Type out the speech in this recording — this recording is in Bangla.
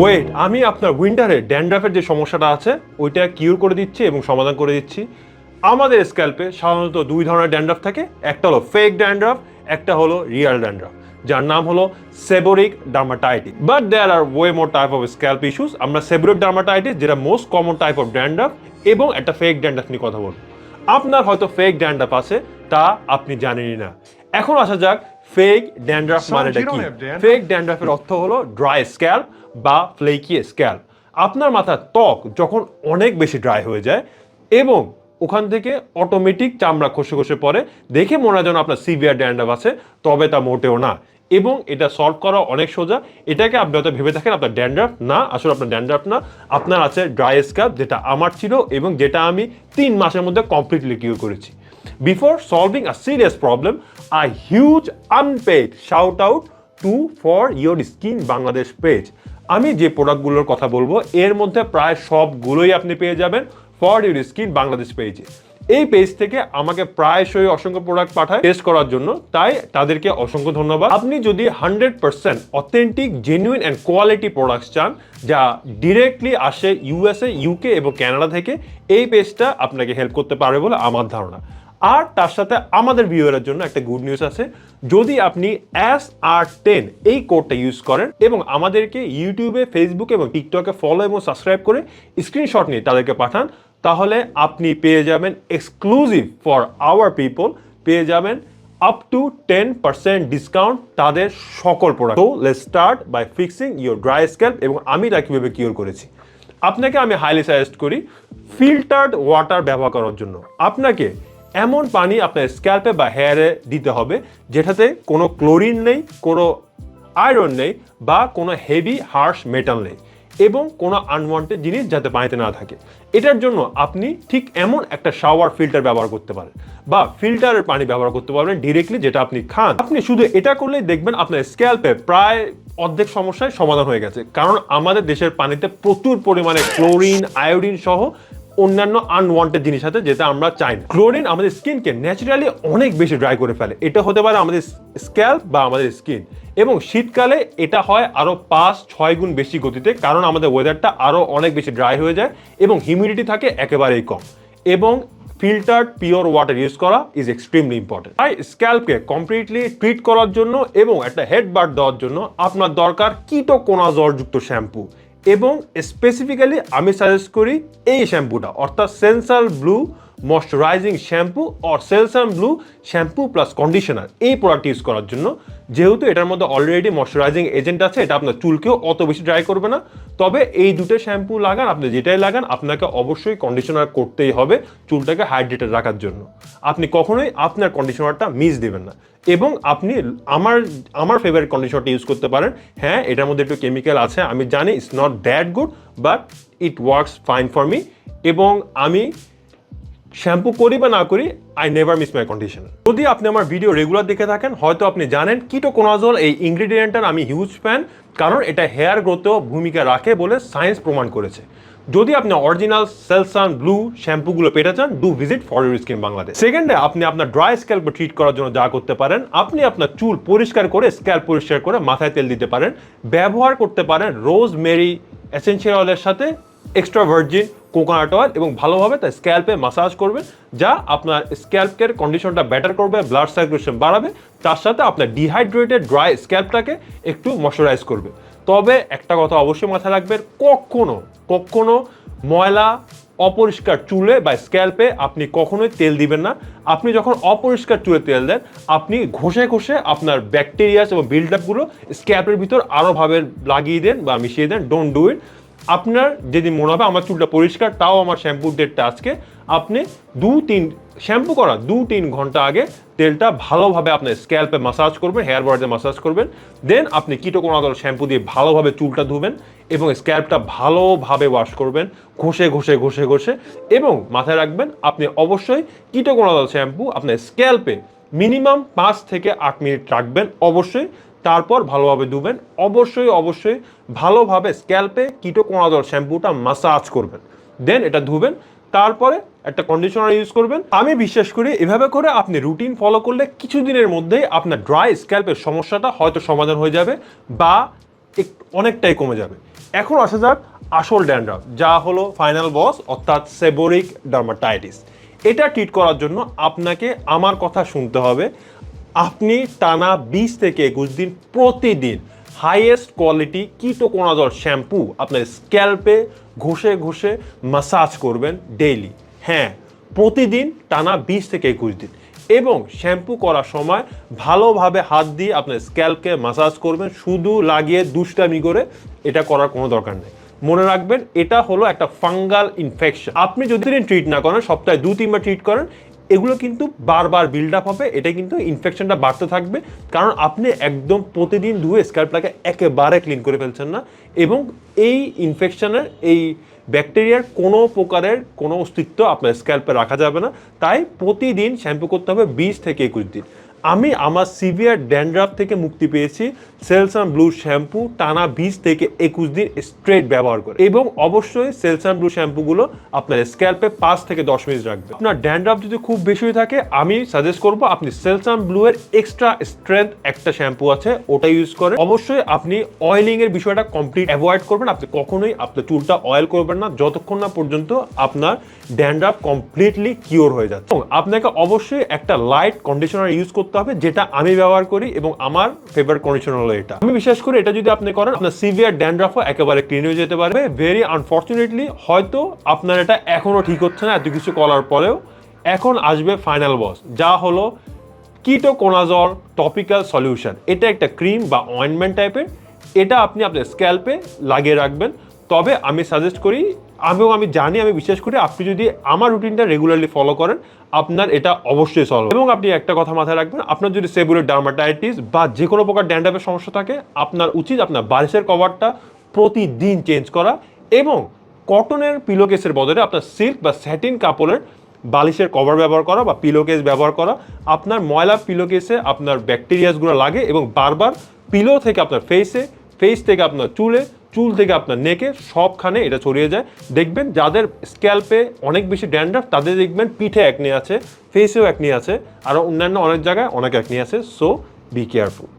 ওয়েট আমি আপনার উইন্টারে ড্যান্ড্রাফের যে সমস্যাটা আছে, ওইটা কিউর করে দিচ্ছি এবং সমাধান করে দিচ্ছি। আমাদের স্ক্যাল্পে সাধারণত দুই ধরনের ড্যান্ড্রাফ থাকে, একটা হলো ফেক ড্যান্ড্রাফ একটা হলো রিয়াল ড্যান্ড্রাফ যার নাম হলো seborrheic dermatitis but there are way more type of scalp issues আমরা সেবোরিক ডার্মাটাইটিস যেটা most common type of dandruff এবং একটা ফেক ড্যান্ড্রাফ নিয়ে কথা বলব। আপনার হয়তো ফেক ড্যান্ড্রাফ আছে, তা আপনি জানেনই না। এখন আসা যাক ফেক ড্যান্ড্রাফ মানেটা কি? ফেক ড্যান্ড্রাফের অর্থ হলো ড্রাই স্ক্যাল্প বা ফ্লেকি স্ক্যাল্প আপনার মাথার ত্বক যখন অনেক বেশি ড্রাই হয়ে যায় এবং ওখান থেকে অটোমেটিক চামড়া খসে খসে পড়ে দেখে মনে হয় যেন আপনার সিভিয়ার ড্যান্ড্রাফ আছে তবে তা মোটেও না। এবং এটা সলভ করা অনেক সোজা। এটাকে আপনি হয়তো ভেবে থাকেন আপনার ড্যান্ড্রাফ না আসলে আপনার ড্যান্ড্রাফ না। আপনার আছে ড্রাই স্ক্যাল্প যেটা আমার ছিল এবং যেটা আমি তিন মাসের মধ্যে কমপ্লিটলি কিউর করেছি। Before solving a serious problem, a huge unpaid shout out to for your skin Bangladesh page. আমি যে প্রোডাক্টগুলোর কথা বলব এর মধ্যে প্রায় সবগুলোই আপনি পেয়ে যাবেন ফর ইউর স্কিন বাংলাদেশ পেজে এই পেজ থেকে আমাকে প্রায়শই অসংখ্য প্রোডাক্ট পাঠায় টেস্ট করার জন্য তাই তাদেরকে অসংখ্য ধন্যবাদ। আপনি যদি hundred percent authentic genuine and quality products চান যা ডিরেক্টলি আসে ইউএসএ ইউকে এবং কানাডা থেকে এই পেজটা আপনাকে হেল্প করতে পারবে বলে আমার ধারণা। আর তার সাথে আমাদের ভিউয়ারের জন্য একটা গুড নিউজ আছে। যদি আপনি এস আর টেন এই কোডটা ইউজ করেন এবং আমাদেরকে ইউটিউবে ফেসবুকে এবং টিকটকে ফলো এবং সাবস্ক্রাইব করে স্ক্রিনশট নিয়ে তাদেরকে পাঠান, তাহলে আপনি পেয়ে যাবেন এক্সক্লুসিভ ফর আওয়ার পিপল পেয়ে যাবেন up to ten percent discount তাদের সকল প্রোডাক্ট তো let start by fixing your dry scalp এবং আমি তা কীভাবে কিওর করেছি। আপনাকে আমি হাইলি সাজেস্ট করি ফিল্টার্ড ওয়াটার ব্যবহার করার জন্য। আপনাকে এমন পানি আপনার স্ক্যাল্পে বা হেয়ারে দিতে হবে, যেটাতে কোনো ক্লোরিন নেই, কোনো আয়রন নেই বা কোনো হেভি হার্শ মেটাল নেই এবং কোনো আনওয়ান্টেড জিনিস যাতে পানিতে না থাকে। এটার জন্য আপনি ঠিক এমন একটা শাওয়ার ফিল্টার ব্যবহার করতে পারেন বা ফিল্টারের পানি ব্যবহার করতে পারবেন ডিরেক্টলি যেটা আপনি খান। আপনি শুধু এটা করলেই দেখবেন আপনার স্ক্যাল্পে প্রায় অর্ধেক সমস্যায় সমাধান হয়ে গেছে। কারণ আমাদের দেশের পানিতে প্রচুর পরিমাণে ক্লোরিন আয়োডিন সহ অন্যান্য আনওয়ান্টেড জিনিস আছে যেটা আমরা চাই না। ক্লোরিন আমাদের স্কিনকে ন্যাচারালি অনেক বেশি ড্রাই করে ফেলে। এটা হতে পারে আমাদের স্ক্যাল্প বা আমাদের স্কিন এবং শীতকালে এটা হয় আরও পাঁচ, ছয় গুণ বেশি গতিতে, কারণ আমাদের ওয়েদারটা আরও অনেক বেশি ড্রাই হয়ে যায় এবং হিউমিডিটি থাকে একেবারেই কম। এবং ফিল্টার্ড পিওর ওয়াটার ইউজ করা ইজ এক্সট্রিমলি ইম্পর্টেন্ট তাই স্ক্যাল্পকে কমপ্লিটলি ট্রিট করার জন্য এবং একটা হেড বার দেওয়ার জন্য আপনার দরকার কিটোকোনাজল যুক্ত শ্যাম্পু এবং স্পেসিফিক্যালি আমি সাজেস্ট করি এই শ্যাম্পুটা অর্থাৎ Selsun Blue moisturising shampoo or Selsun Blue shampoo plus conditioner এই প্রোডাক্ট ইউজ করার জন্য যেহেতু এটার মধ্যে অলরেডি ময়শ্চারাইজিং এজেন্ট আছে, এটা আপনার চুলকেও অত বেশি ড্রাই করবে না। তবে এই দুটো শ্যাম্পু লাগান, আপনি যেটাই লাগান, আপনাকে অবশ্যই কন্ডিশনার করতেই হবে চুলটাকে হাইড্রেটেড রাখার জন্য। আপনি কখনোই আপনার কন্ডিশনারটা মিস দেবেন না। এবং আপনি আমার আমার ফেভারিট কন্ডিশনারটা ইউজ করতে পারেন। হ্যাঁ এটার মধ্যে একটু কেমিক্যাল আছে, আমি জানি it's not that good but it works fine for me এবং আমি শ্যাম্পু করি বা না করি I never miss my condition যদি আপনি আমার ভিডিও রেগুলার দেখে থাকেন, হয়তো আপনি জানেন কিটোকোনাজল এই ইনগ্রিডিয়েন্টটার আমি হিউজ ফ্যান কারণ এটা হেয়ার গ্রোথেও ভূমিকা রাখে বলে সায়েন্স প্রমাণ করেছে। যদি আপনি অরিজিনাল সেলসান ব্লু শ্যাম্পুগুলো পেতে চান do visit for your skin Bangladesh সেকেন্ডে আপনি আপনার ড্রাই স্ক্যাল্প ট্রিট করার জন্য যা করতে পারেন, আপনি আপনার চুল পরিষ্কার করে স্ক্যাল্প পরিষ্কার করে মাথায় তেল দিতে পারেন। ব্যবহার করতে পারেন রোজ মেরি এসেন্সিয়াল অয়েলের সাথে এক্সট্রা ভার্জিন কোকোনাট অয়েল এবং ভালোভাবে তার স্ক্যাল্পে মাসাজ করবেন যা আপনার স্ক্যাল্পের কন্ডিশনটা বেটার করবে ব্লাড সার্কুলেশন বাড়াবে, তার সাথে আপনার ডিহাইড্রেটেড ড্রাই স্ক্যাল্পটাকে একটু ময়শ্চারাইজ করবে। তবে একটা কথা অবশ্যই মাথায় রাখবেন, কখনো কখনো ময়লা অপরিষ্কার চুলে বা স্ক্যাল্পে আপনি কখনোই তেল দিবেন না। আপনি যখন অপরিষ্কার চুলে তেল দেন, আপনি ঘষে ঘষে আপনার ব্যাকটেরিয়াস এবং বিল্ড আপগুলো স্ক্যাল্পের ভিতর আরোভাবে লাগিয়ে দেন বা মিশিয়ে দেন ডোন্ট ডু ইট আপনার যেদিন মনে হবে আমার চুলটা পরিষ্কার, তাও আমার শ্যাম্পুর ডেটটা আজকে। আপনি দু তিন শ্যাম্পু করা দু তিন ঘণ্টা আগে তেলটা ভালোভাবে আপনার স্ক্যাল্পে মাসাজ করবেন হেয়ার বরাতে মাসাজ করবেন। দেন আপনি কিটোকোনাদল শ্যাম্পু দিয়ে ভালোভাবে চুলটা ধুবেন এবং স্ক্যাল্পটা ভালোভাবে ওয়াশ করবেন, ঘষে ঘষে ঘষে ঘষে এবং মাথায় রাখবেন, আপনি অবশ্যই কিটোকোনাদল শ্যাম্পু আপনার স্ক্যাল্পে মিনিমাম পাঁচ থেকে আট মিনিট রাখবেন। অবশ্যই তারপর ভালোভাবে ধুবেন। অবশ্যই অবশ্যই ভালোভাবে স্ক্যাল্পে কিটোকোনাজল শ্যাম্পুটা মাসাজ করবেন। দেন এটা ধুবেন, তারপরে একটা কন্ডিশনার ইউজ করবেন। আমি বিশ্বাস করি এভাবে করে আপনি রুটিন ফলো করলে কিছুদিনের মধ্যেই আপনার ড্রাই স্ক্যাল্পের সমস্যাটা হয়তো সমাধান হয়ে যাবে বা অনেকটাই কমে যাবে। এখন আসা যাক আসল ড্যান্ড্রাফ যা হলো ফাইনাল বস অর্থাৎ সেবোরিক ডার্মাটাইটিস এটা ট্রিট করার জন্য আপনাকে, আমার কথা শুনতে হবে আপনি টানা বিশ থেকে একুশ দিন প্রতিদিন হাইয়েস্ট কোয়ালিটি কিটোকোনাজল শ্যাম্পু আপনার স্ক্যাল্পে ঘষে ঘষে মাসাজ করবেন ডেইলি হ্যাঁ প্রতিদিন টানা বিশ থেকে একুশ দিন। এবং শ্যাম্পু করার সময় ভালোভাবে হাত দিয়ে আপনার স্ক্যাল্পকে মাসাজ করবেন, শুধু লাগিয়ে দুষ্টামি করে এটা করার কোনো দরকার নেই। মনে রাখবেন, এটা হলো একটা ফাঙ্গাল ইনফেকশন আপনি যদি ট্রিট না করেন, সপ্তাহে দু তিনবার ট্রিট করেন এগুলো কিন্তু বারবার বিল্ড আপ হবে এটা কিন্তু ইনফেকশনটা বাড়তে থাকবে। কারণ আপনি একদম প্রতিদিন ধুয়ে স্ক্যাল্পটাকে একেবারে ক্লিন করে ফেলছেন না এবং এই ইনফেকশনের এই ব্যাকটেরিয়ার কোনো প্রকারের কোনো অস্তিত্ব আপনার স্ক্যাল্পে রাখা যাবে না। তাই প্রতিদিন শ্যাম্পু করতে হবে বিশ থেকে একুশ দিন। আমি আমার সিভিয়ার ড্যান্ড্রাফ থেকে মুক্তি পেয়েছি, সেলসাম ব্লু শ্যাম্পু টানা বিশ থেকে একুশ দিন স্ট্রেট ব্যবহার করে। এবং অবশ্যই সেলসাম ব্লু শ্যাম্পুগুলো আপনার স্ক্যাল্পে পাঁচ থেকে দশ মিনিট রাখবে। আপনার ড্যান্ড্রাফ যদি খুব বেশি হয়ে থাকে, আমি সাজেস্ট করব আপনি সেলসাম ব্লু এর এক্সট্রা স্ট্রেংথ একটা শ্যাম্পু আছে, ওটা ইউজ করে অবশ্যই আপনি অয়েলিং এর বিষয়টা কমপ্লিট অ্যাভয়েড করবেন। আপনি কখনোই আপনার চুলটা অয়েল করবেন না, যতক্ষণ না পর্যন্ত আপনার ড্যান্ড্রাফ কমপ্লিটলি কিওর হয়ে যাচ্ছে। আপনাকে অবশ্যই একটা লাইট কন্ডিশনার ইউজ করতে হবে, যেটা আমি ব্যবহার করি এবং আমার ফেভারিট কন্ডিশনার হলো এটা। আমি বিশ্বাস করি এটা যদি আপনি করেন, আপনার সিভিয়ার ড্যান্ড্রাফও একেবারে ক্লিন হয়ে যেতে পারবে। ভেরি আনফর্চুনেটলি হয়তো আপনার এটা এখনও ঠিক হচ্ছে না, এত কিছু করার পরেও। এখন আসবে ফাইনাল বস যা হলো কিটোকোনাজল টপিক্যাল সলিউশন এটা একটা ক্রিম বা অয়েনমেন্ট টাইপের এটা আপনি আপনার স্ক্যাল্পে লাগিয়ে রাখবেন। তবে আমি সাজেস্ট করি আমিও আমি জানি, আমি বিশ্বাস করি আপনি যদি আমার রুটিনটা রেগুলারলি ফলো করেন, আপনার এটা অবশ্যই সলভ এবং আপনি একটা কথা মাথায় রাখবেন, আপনার যদি সেবুলের ডার্মাটাইটিস বা যে কোনো প্রকার ড্যান্ডাপের সমস্যা থাকে, আপনার উচিত আপনার বালিশের কভারটা প্রতিদিন চেঞ্জ করা এবং কটনের পিলোকেসের বদলে আপনার সিল্ক বা স্যাটিন কাপড়ের বালিশের কভার ব্যবহার করা বা পিলোকেস ব্যবহার করা। আপনার ময়লা পিলোকেসে আপনার ব্যাকটেরিয়াসগুলো লাগে এবং বারবার পিলো থেকে আপনার ফেসে ফেস থেকে আপনার চুলে চুল থেকে আপনার নেকে সবখানে এটা ছড়িয়ে যায়। দেখবেন যাদের স্ক্যাল্পে অনেক বেশি ড্যান্ড্রাফ তাদের দেখবেন পিঠে একনি আছে ফেসেও একনি আছে, আর অন্যান্য অনেক জায়গায় অনেক একনি আছে। So be careful